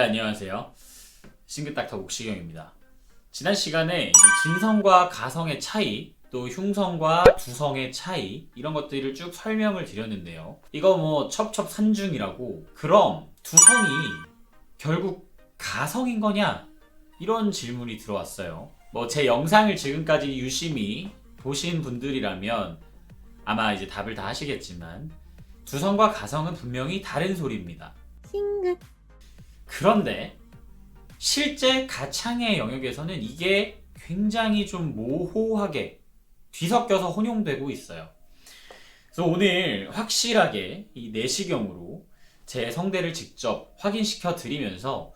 안녕하세요. 싱글닥터 옥시경입니다. 지난 시간에 진성과 가성의 차이, 또 흉성과 두성의 차이 이런 것들을 쭉 설명을 드렸는데요. 이거 뭐 첩첩산중이라고 그럼 두성이 결국 가성인 거냐? 이런 질문이 들어왔어요. 뭐 제 영상을 지금까지 유심히 보신 분들이라면 아마 이제 답을 다 하시겠지만 두성과 가성은 분명히 다른 소리입니다. 싱긋 그런데 실제 가창의 영역에서는 이게 굉장히 좀 모호하게 뒤섞여서 혼용되고 있어요. 그래서 오늘 확실하게 이 내시경으로 제 성대를 직접 확인시켜 드리면서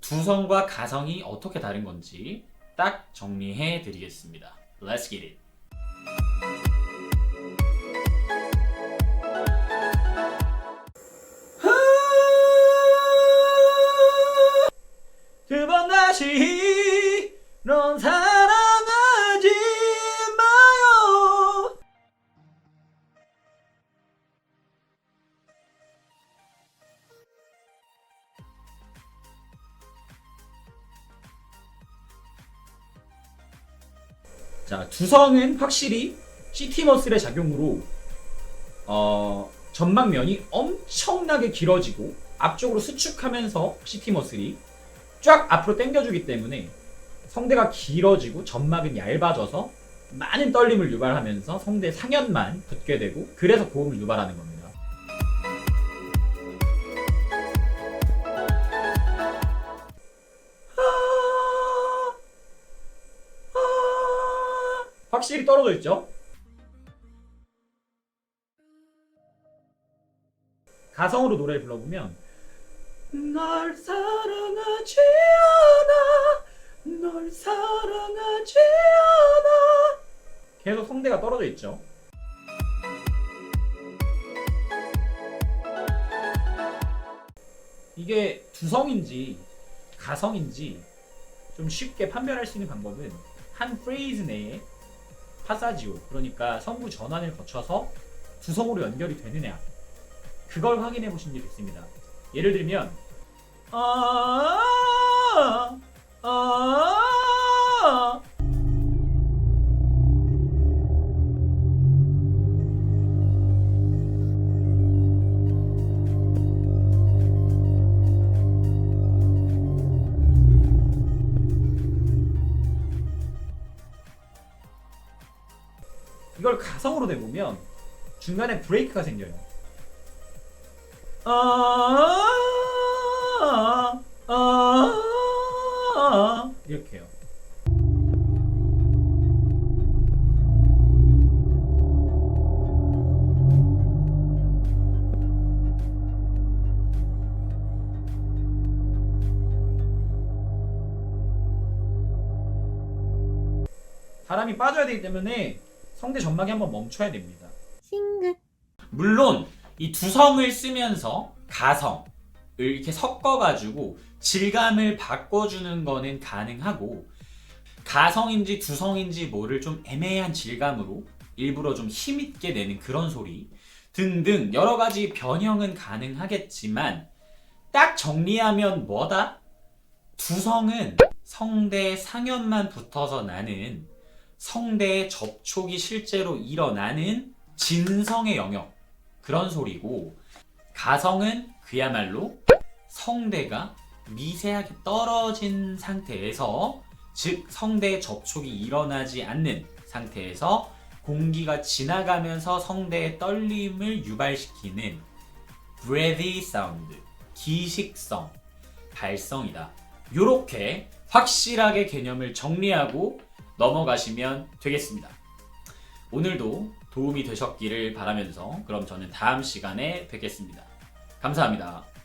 두성과 가성이 어떻게 다른 건지 딱 정리해 드리겠습니다. Let's get it. 넌 사랑하지 마요. 자 두성은 확실히 시티머슬의 작용으로 어, 전방면이 엄청나게 길어지고 앞쪽으로 수축하면서 시티머슬이 쫙 앞으로 당겨주기 때문에 성대가 길어지고 점막은 얇아져서 많은 떨림을 유발하면서 성대 상연만 붙게 되고 그래서 고음을 유발하는 겁니다. 확실히 떨어져 있죠? 가성으로 노래를 불러보면 널 사랑하지 않아 널 사랑하지 않아. 계속 성대가 떨어져 있죠. 이게 두성인지 가성인지 좀 쉽게 판별할 수 있는 방법은 한 프레이즈 내에 파사지오 그러니까 성구 전환을 거쳐서 두성으로 연결이 되느냐 그걸 확인해 보신 게 좋습니다. 예를 들면 아, 아, 이걸 가성으로 내보면 중간에 브레이크가 생겨요. 아, 아, 아, 이렇게요. 바람이 빠져야 되기 때문에 성대 점막이 한번 멈춰야 됩니다. 물론 이 두성을 쓰면서 가성을 이렇게 섞어가지고 질감을 바꿔주는 거는 가능하고 가성인지 두성인지 뭐를 좀 애매한 질감으로 일부러 좀 힘있게 내는 그런 소리 등등 여러 가지 변형은 가능하겠지만 딱 정리하면 뭐다? 두성은 성대 상연만 붙어서 나는 성대의 접촉이 실제로 일어나는 진성의 영역 그런 소리고 가성은 그야말로 성대가 미세하게 떨어진 상태에서 즉 성대의 접촉이 일어나지 않는 상태에서 공기가 지나가면서 성대의 떨림을 유발시키는 breathy 사운드 기식성 발성이다. 요렇게 확실하게 개념을 정리하고 넘어가시면 되겠습니다. 오늘도 도움이 되셨기를 바라면서 그럼 저는 다음 시간에 뵙겠습니다. 감사합니다.